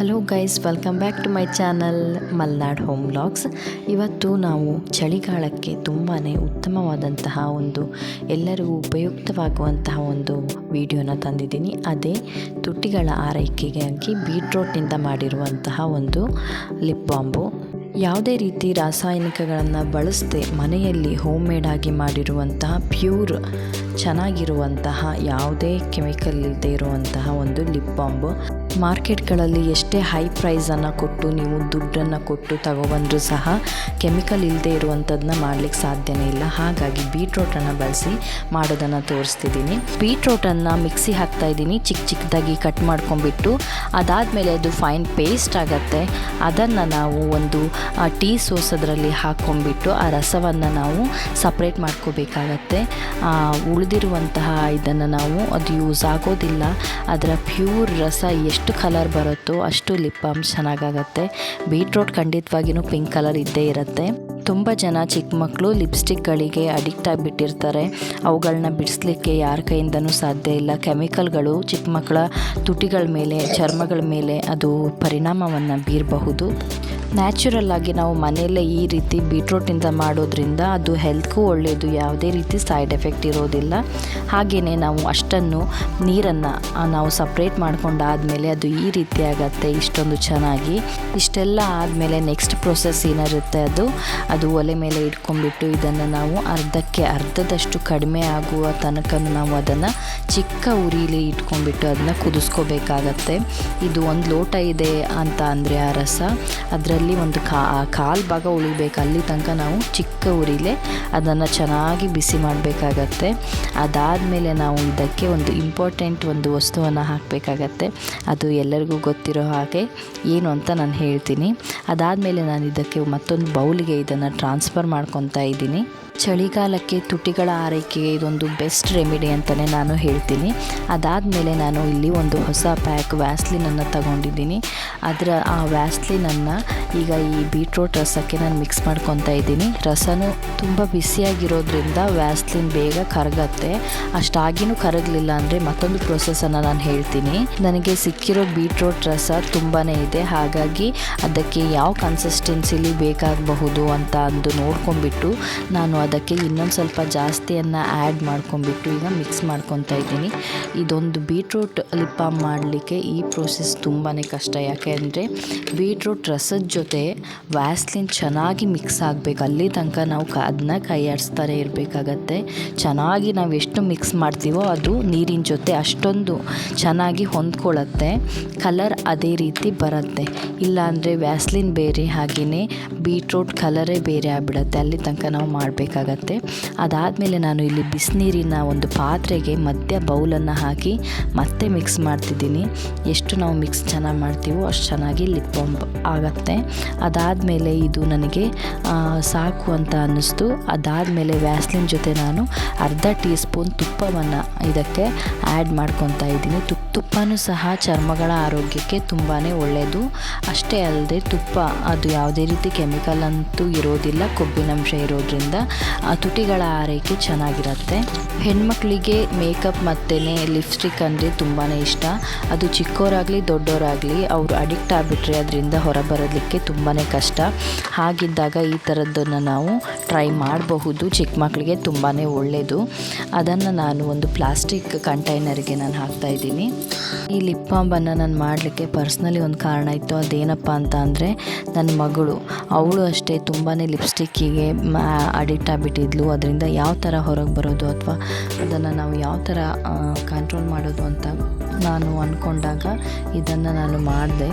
Hello guys welcome back to my channel Malnad home blogs ಇವತ್ತು ನಾವು ಚಳಿಗಾಲಕ್ಕೆ ತುಂಬಾ ಉತ್ತಮವಾದಂತಹ ಒಂದು ಎಲ್ಲರಿಗೂ ಉಪಯುಕ್ತವಾಗುವಂತಹ ಒಂದು ವಿಡಿಯೋನ ತಂದಿದ್ದೀನಿ. ಅದೇ ತುಟಿಗಳ ಆರೈಕೆಗಾಗಿ ಬೀಟ್ರೋಟ್ನಿಂದ ಮಾಡಿರುವಂತಹ ಒಂದು ಲಿಪ್ ಬಾಂಬು. ಯಾವುದೇ ರೀತಿ ರಾಸಾಯನಿಕಗಳನ್ನು ಬಳಸದೆ ಮನೆಯಲ್ಲಿ ಹೋಮ್ ಮೇಡ್ ಆಗಿ ಮಾಡಿರುವಂತಹ, ಪ್ಯೂರ್ ಚೆನ್ನಾಗಿರುವಂತಹ, ಯಾವುದೇ ಕೆಮಿಕಲ್ ಇಲ್ಲದೆ ಇರುವಂತಹ ಒಂದು ಲಿಪ್ ಬಾಂಬು. ಮಾರ್ಕೆಟ್ಗಳಲ್ಲಿ ಎಷ್ಟೇ ಹೈ ಪ್ರೈಸನ್ನು ಕೊಟ್ಟು ನೀವು ದುಡ್ಡನ್ನು ಕೊಟ್ಟು ತಗೊಬಂದರೂ ಸಹ ಕೆಮಿಕಲ್ ಇಲ್ಲದೆ ಇರುವಂಥದ್ದನ್ನ ಮಾಡಲಿಕ್ಕೆ ಸಾಧ್ಯನೇ ಇಲ್ಲ. ಹಾಗಾಗಿ ಬೀಟ್ರೋಟನ್ನು ಬಳಸಿ ಮಾಡೋದನ್ನು ತೋರಿಸ್ತಿದ್ದೀನಿ. ಬೀಟ್ರೋಟನ್ನು ಮಿಕ್ಸಿ ಹಾಕ್ತಾ ಇದ್ದೀನಿ. ಚಿಕ್ಕ ಚಿಕ್ಕದಾಗಿ ಕಟ್ ಮಾಡ್ಕೊಂಡ್ಬಿಟ್ಟು ಅದಾದಮೇಲೆ ಅದು ಫೈನ್ ಪೇಸ್ಟ್ ಆಗುತ್ತೆ. ಅದನ್ನು ನಾವು ಒಂದು ಟೀ ಸೋಸೋದ್ರಲ್ಲಿ ಹಾಕ್ಕೊಂಡ್ಬಿಟ್ಟು ಆ ರಸವನ್ನು ನಾವು ಸಪ್ರೇಟ್ ಮಾಡ್ಕೋಬೇಕಾಗತ್ತೆ. ಉಳಿದಿರುವಂತಹ ಇದನ್ನು ನಾವು ಅದು ಯೂಸ್ ಆಗೋದಿಲ್ಲ. ಅದರ ಪ್ಯೂರ್ ರಸ ಎಷ್ಟು ಕಲರ್ ಬರುತ್ತೋ ಅಷ್ಟು ಲಿಪ್ ಬಾಮ್ ಚೆನ್ನಾಗಾಗತ್ತೆ. ಬೀಟ್ರೋಟ್ ಖಂಡಿತವಾಗಿಯೂ ಪಿಂಕ್ ಕಲರ್ ಇದ್ದೇ ಇರುತ್ತೆ. ತುಂಬ ಜನ ಚಿಕ್ಕ ಮಕ್ಕಳು ಲಿಪ್ಸ್ಟಿಕ್ಗಳಿಗೆ ಅಡಿಕ್ಟ್ ಆಗಿಬಿಟ್ಟಿರ್ತಾರೆ. ಅವುಗಳನ್ನ ಬಿಡಿಸ್ಲಿಕ್ಕೆ ಯಾರ ಕೈಯಿಂದನೂ ಸಾಧ್ಯ ಇಲ್ಲ. ಕೆಮಿಕಲ್ಗಳು ಚಿಕ್ಕ ಮಕ್ಕಳ ತುಟಿಗಳ ಮೇಲೆ, ಚರ್ಮಗಳ ಮೇಲೆ ಅದು ಪರಿಣಾಮವನ್ನು ಬೀರಬಹುದು. ನ್ಯಾಚುರಲ್ ಆಗಿ ನಾವು ಮನೆಯಲ್ಲೇ ಈ ರೀತಿ ಬೀಟ್ರೂಟಿಂದ ಮಾಡೋದ್ರಿಂದ ಅದು ಹೆಲ್ತ್ಗೂ ಒಳ್ಳೆಯದು ಯಾವುದೇ ರೀತಿ ಸೈಡ್ ಎಫೆಕ್ಟ್ ಇರೋದಿಲ್ಲ. ಹಾಗೆಯೇ ನಾವು ಅಷ್ಟನ್ನು ನೀರನ್ನು ನಾವು ಸಪ್ರೇಟ್ ಮಾಡ್ಕೊಂಡಾದಮೇಲೆ ಅದು ಈ ರೀತಿ ಆಗತ್ತೆ, ಇಷ್ಟೊಂದು ಚೆನ್ನಾಗಿ. ಇಷ್ಟೆಲ್ಲ ಆದಮೇಲೆ ನೆಕ್ಸ್ಟ್ ಪ್ರೊಸೆಸ್ ಏನಿರುತ್ತೆ ಅದು? ಅದು ಒಲೆ ಮೇಲೆ ಇಟ್ಕೊಂಡ್ಬಿಟ್ಟು ಇದನ್ನು ನಾವು ಅರ್ಧಕ್ಕೆ ಅರ್ಧದಷ್ಟು ಕಡಿಮೆ ಆಗುವ ತನಕ ನಾವು ಅದನ್ನು ಚಿಕ್ಕ ಉರಿಲಿ ಇಟ್ಕೊಂಡ್ಬಿಟ್ಟು ಅದನ್ನ ಕುದಿಸ್ಕೋಬೇಕಾಗತ್ತೆ. ಇದು ಒಂದು ಲೋಟ ಇದೆ ಅಂತ ಅಂದರೆ ಆ ರಸ. ಅದರಲ್ಲಿ ಒಂದು ಕಾ ಕಾಲು ಭಾಗ ಉಳಿಬೇಕು. ಅಲ್ಲಿ ತನಕ ನಾವು ಚಿಕ್ಕ ಉರಿಲೆ ಅದನ್ನು ಚೆನ್ನಾಗಿ ಬಿಸಿ ಮಾಡಬೇಕಾಗತ್ತೆ. ಅದಾದಮೇಲೆ ನಾವು ಇದಕ್ಕೆ ಒಂದು ಇಂಪಾರ್ಟೆಂಟ್ ಒಂದು ವಸ್ತುವನ್ನು ಹಾಕಬೇಕಾಗತ್ತೆ. ಅದು ಎಲ್ಲರಿಗೂ ಗೊತ್ತಿರೋ ಹಾಗೆ ಏನು ಅಂತ ನಾನು ಹೇಳ್ತೀನಿ. ಅದಾದಮೇಲೆ ನಾನು ಇದಕ್ಕೆ ಮತ್ತೊಂದು ಬೌಲಿಗೆ ಇದನ್ನು ಟ್ರಾನ್ಸ್ಫರ್ ಮಾಡ್ಕೊತಾ ಇದ್ದೀನಿ. ಚಳಿಗಾಲಕ್ಕೆ ತುಟಿಗಳ ಆರೈಕೆಗೆ ಇದೊಂದು ಬೆಸ್ಟ್ ರೆಮಿಡಿ ಅಂತಲೇ ನಾನು ಹೇಳ್ತೀನಿ. ಅದಾದಮೇಲೆ ನಾನು ಇಲ್ಲಿ ಒಂದು ಹೊಸ ಪ್ಯಾಕ್ ವ್ಯಾಸ್ಲಿನನ್ನು ತಗೊಂಡಿದ್ದೀನಿ. ಅದರ, ಆ ವ್ಯಾಸ್ಲಿನನ್ನು ಈಗ ಈ ಬೀಟ್ರೋಟ್ ರಸಕ್ಕೆ ನಾನು ಮಿಕ್ಸ್ ಮಾಡ್ಕೊತಾ ಇದ್ದೀನಿ. ರಸನೂ ತುಂಬ ಬಿಸಿಯಾಗಿರೋದ್ರಿಂದ ವ್ಯಾಸ್ಲಿನ್ ಬೇಗ ಕರಗತ್ತೆ. ಅಷ್ಟಾಗಿನೂ ಕರಗಲಿಲ್ಲ ಅಂದರೆ ಮತ್ತೊಂದು ಪ್ರೊಸೆಸನ್ನು ನಾನು ಹೇಳ್ತೀನಿ. ನನಗೆ ಸಿಕ್ಕಿರೋ ಬೀಟ್ರೋಟ್ ರಸ ತುಂಬಾ ಇದೆ. ಹಾಗಾಗಿ ಅದಕ್ಕೆ ಯಾವ ಕನ್ಸಿಸ್ಟೆನ್ಸಿಲಿ ಬೇಕಾಗಬಹುದು ಅಂತ ಅಂದು ನೋಡ್ಕೊಂಡ್ಬಿಟ್ಟು ನಾನು ಅದಕ್ಕೆ ಇನ್ನೊಂದು ಸ್ವಲ್ಪ ಜಾಸ್ತಿಯನ್ನು ಆ್ಯಡ್ ಮಾಡ್ಕೊಂಡ್ಬಿಟ್ಟು ಈಗ ಮಿಕ್ಸ್ ಮಾಡ್ಕೊತಾ ಇದ್ದೀನಿ. ಇದೊಂದು ಬೀಟ್ರೂಟ್ ಲಿಪ್ ಮಾಡಲಿಕ್ಕೆ ಈ ಪ್ರೋಸೆಸ್ ತುಂಬಾ ಕಷ್ಟ. ಯಾಕೆ ಅಂದರೆ ಬೀಟ್ರೂಟ್ ರಸದ ಜೊತೆ ವ್ಯಾಸ್ಲಿನ್ ಚೆನ್ನಾಗಿ ಮಿಕ್ಸ್ ಆಗಬೇಕು. ಅಲ್ಲಿ ತನಕ ನಾವು ಕ ಅದನ್ನ ಕೈಯಾಡಿಸ್ತಾರೆ ಇರಬೇಕಾಗತ್ತೆ. ಚೆನ್ನಾಗಿ ನಾವು ಎಷ್ಟು ಮಿಕ್ಸ್ ಮಾಡ್ತೀವೋ ಅದು ನೀರಿನ ಜೊತೆ ಅಷ್ಟೊಂದು ಚೆನ್ನಾಗಿ ಹೊಂದ್ಕೊಳ್ಳುತ್ತೆ ಕಲರ್ ಅದೇ ರೀತಿ ಬರುತ್ತೆ. ಇಲ್ಲಾಂದರೆ ವ್ಯಾಸ್ಲಿನ್ ಬೇರೆ ಹಾಗೆಯೇ ಬೀಟ್ರೂಟ್ ಕಲರೇ ಬೇರೆ ಆಗಿಬಿಡತ್ತೆ. ಅಲ್ಲಿ ತನಕ ನಾವು ಮಾಡಬೇಕಾಗತ್ತೆ. ಅದಾದಮೇಲೆ ನಾನು ಇಲ್ಲಿ ಬಿಸಿನೀರಿನ ಒಂದು ಪಾತ್ರೆಗೆ ಮಧ್ಯ ಬೌಲನ್ನು ಹಾಕಿ ಮತ್ತೆ ಮಿಕ್ಸ್ ಮಾಡ್ತಿದ್ದೀನಿ. ಎಷ್ಟು ನಾವು ಮಿಕ್ಸ್ ಚೆನ್ನಾಗಿ ಮಾಡ್ತೀವೋ ಅಷ್ಟು ಚೆನ್ನಾಗಿ ಲಿಪ್ ಬಾಂಬ್ ಆಗುತ್ತೆ. ಅದಾದಮೇಲೆ ಇದು ನನಗೆ ಸಾಕು ಅಂತ ಅನ್ನಿಸ್ತು. ಅದಾದಮೇಲೆ ವ್ಯಾಸ್ಲಿನ್ ಜೊತೆ ನಾನು ಅರ್ಧ ಟೀ ಸ್ಪೂನ್ ತುಪ್ಪವನ್ನು ಇದಕ್ಕೆ ಆ್ಯಡ್ ಮಾಡ್ಕೊತಾ ಇದ್ದೀನಿ. ತುಪ್ಪ, ತುಪ್ಪನೂ ಸಹ ಚರ್ಮಗಳ ಆರೋಗ್ಯಕ್ಕೆ ತುಂಬಾ ಒಳ್ಳೆಯದು ಅಷ್ಟೇ ಅಲ್ಲದೆ ತುಪ್ಪ, ಅದು ಯಾವುದೇ ರೀತಿ ಕೆಮಿಕಲ್ ಅಂತೂ ಇರೋದಿಲ್ಲ ಕೊಬ್ಬಿನಂಶ ಇರೋದ್ರಿಂದ. ಆ ತುಟಿಗಳ ಆರೈಕೆ ಚೆನ್ನಾಗಿರುತ್ತೆ. ಹೆಣ್ಮಕ್ಳಿಗೆ ಮೇಕಪ್ ಮತ್ತು ಲಿಪ್ಸ್ಟಿಕ್ ಅಂದರೆ ತುಂಬಾ ಇಷ್ಟ. ಅದು ಚಿಕ್ಕೋರಾಗಲಿ, ದೊಡ್ಡೋರಾಗಲಿ, ಅವರು ಅಡಿಕ್ಟ್ ಆಗಿಬಿಟ್ರೆ ಅದರಿಂದ ಹೊರಬರೋದಕ್ಕೆ ತುಂಬಾ ಕಷ್ಟ. ಹಾಗಿದ್ದಾಗ ಈ ಥರದ್ದನ್ನು ನಾವು ಟ್ರೈ ಮಾಡಬಹುದು. ಚಿಕ್ಕ ಮಕ್ಕಳಿಗೆ ತುಂಬಾ ಒಳ್ಳೆಯದು ಅದನ್ನು ನಾನು ಒಂದು ಪ್ಲಾಸ್ಟಿಕ್ ಕಂಟೈನರ್ಗೆ ನಾನು ಹಾಕ್ತಾಯಿದ್ದೀನಿ ಈ ಲಿಪ್ ಬಾಂಬನ್ನು ನಾನು ಮಾಡಲಿಕ್ಕೆ ಪರ್ಸ್ನಲಿ ಒಂದು ಕಾರಣ ಇತ್ತು, ಅದೇನಪ್ಪ ಅಂತ ಅಂದರೆ ನನ್ನ ಮಗಳು. ಅವಳು ಅಷ್ಟೇ ತುಂಬಾ ಲಿಪ್ಸ್ಟಿಕ್ಕಿಗೆ ಅಡಿಕ್ಟ್ ಆಗಿಬಿಟ್ಟಿದ್ಲು. ಅದರಿಂದ ಯಾವ ಥರ ಹೊರಗೆ ಬರೋದು ಅಥವಾ ಅದನ್ನು ನಾವು ಯಾವ ಥರ ಕಂಟ್ರೋಲ್ ಮಾಡೋದು ಅಂತ ನಾನು ಅಂದ್ಕೊಂಡಾಗ ಇದನ್ನು ನಾನು ಮಾಡಿದೆ.